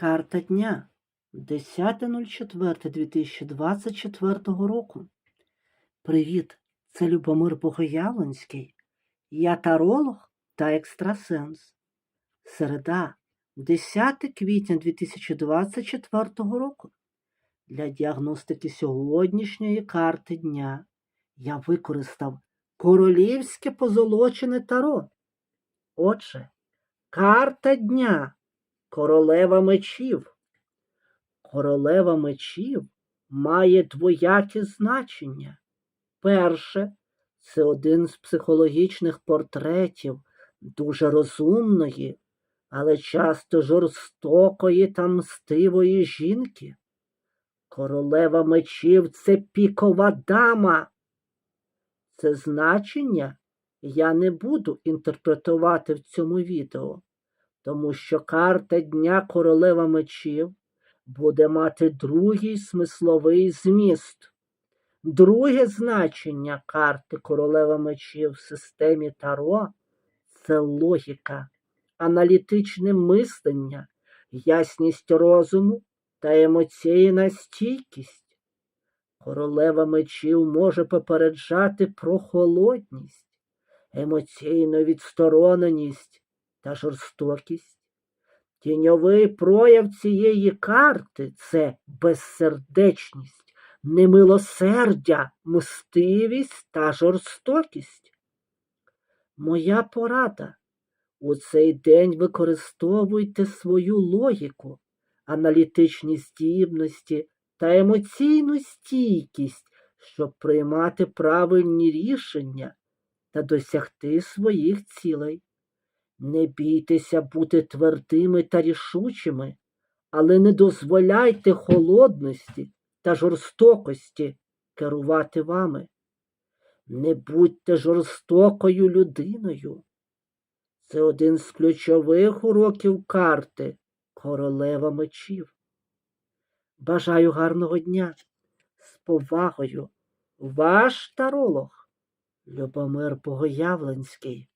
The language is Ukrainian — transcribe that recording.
Карта дня 10.04.2024 року. Привіт, це Любомир Богоявленський. Я таролог та екстрасенс. Середа, 10 квітня 2024 року. Для діагностики сьогоднішньої карти дня я використав королівське позолочене таро. Отже, карта дня королева мечів. Королева мечів має двояке значення. Перше, це один з психологічних портретів дуже розумної, але часто жорстокої та мстивої жінки. Королева мечів це пікова дама. Це значення я не буду інтерпретувати в цьому відео, тому що карта Дня Королева мечів буде мати другий смисловий зміст. Друге значення карти Королева мечів в системі Таро це логіка, аналітичне мислення, ясність розуму та емоційна стійкість. Королева мечів може попереджати про холодність, емоційну відстороненість та жорстокість. Тіньовий прояв цієї карти це безсердечність, немилосердя, мстивість та жорстокість. Моя порада. У цей день використовуйте свою логіку, аналітичні здібності та емоційну стійкість, щоб приймати правильні рішення та досягти своїх цілей. Не бійтеся бути твердими та рішучими, але не дозволяйте холодності та жорстокості керувати вами. Не будьте жорстокою людиною. Це один з ключових уроків карти Королева мечів. Бажаю гарного дня. З повагою, ваш таролог Любомир Богоявленський.